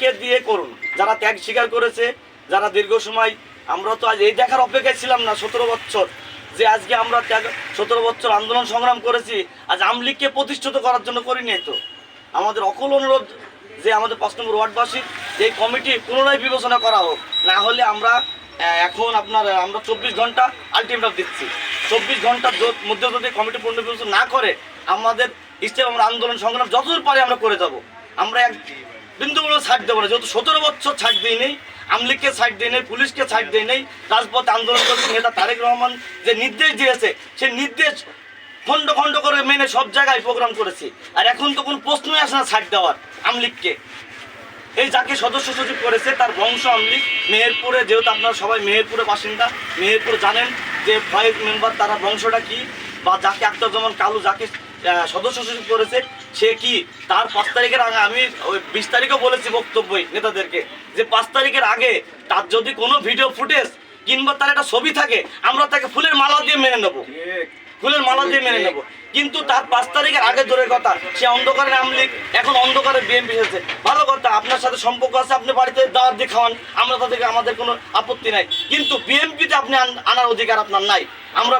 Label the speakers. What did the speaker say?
Speaker 1: যাদেরকে দিয়ে করুন? যারা ত্যাগ স্বীকার করেছে, যারা দীর্ঘ সময় আমরা তো আজ এই দেখার অপেক্ষায় ছিলাম না, সতেরো বছর। যে আজকে আমরা ত্যাগ, সতেরো বছর আন্দোলন সংগ্রাম করেছি, আজ আমলিগকে প্রতিষ্ঠিত করার জন্য করিনি তো। আমাদের অকল অনুরোধ যে আমাদের পাঁচ নম্বর ওয়ার্ডবাসীর এই কমিটি পুনরায় বিবেচনা করা হোক, না হলে আমরা এখন আপনার, আমরা চব্বিশ ঘণ্টা আলটিমেটাম দিচ্ছি। চব্বিশ ঘণ্টার মধ্যে যদি কমিটি পুনর্বিবেচনা না করে, আমাদের স্টেপ আমরা আন্দোলন সংগ্রাম যতদূর পারি আমরা করে যাব। আমরা এক বিন্দু কোনো ছাড় দেবো না। যেহেতু সতেরো বছর ছাড় দিই নেই, আমলিগকে ছাড় দিই নেই, পুলিশকে ছাড় দিই নেই, রাজপথে আন্দোলন করেছে নেতা তারেক রহমান যে নির্দেশ দিয়েছে সেই নির্দেশ খণ্ড খণ্ড করে মেনে সব জায়গায় প্রোগ্রাম করেছি। আর এখন তো কোনো প্রশ্নই আসে না ছাড় দেওয়ার আমলিগকে। এই যাকে সদস্য সচিব করেছে, তার বংশ আমলিগ। মেহেরপুরে, যেহেতু আপনারা সবাই মেহেরপুরে বাসিন্দা, মেহেরপুর জানেন যে ফাইভ মেম্বার, তারা বংশটা কি, বা যাকে আক্তারুজ্জামান কালু, যাকে সদস্য সচিব করেছে সে কি? তার পাঁচ তারিখের আগে আমি বিশ তারিখও বলেছি বক্তব্যই নেতাদেরকে যে পাঁচ তারিখের আগে তার যদি কোনো ভিডিও ফুটেজ কিংবা তার একটা ছবি থাকে, আমরা তাকে ফুলের মালা দিয়ে মেনে নেব। ফুলের মালা দিয়ে মেনে নেব। কিন্তু তার পাঁচ তারিখের আগে দূরের কথা, সে অন্ধকারে আমলিগ এখন অন্ধকারে বিএনপি এসেছে ভালো কথা, আপনার সাথে সম্পর্ক আছে, আপনি বাড়িতে দাওয়াত দিয়ে খাওয়ান, আমরা তাদেরকে আমাদের কোনো আপত্তি নাই। কিন্তু বিএনপিতে আপনি আন- আনার অধিকার আপনার নাই। আমরা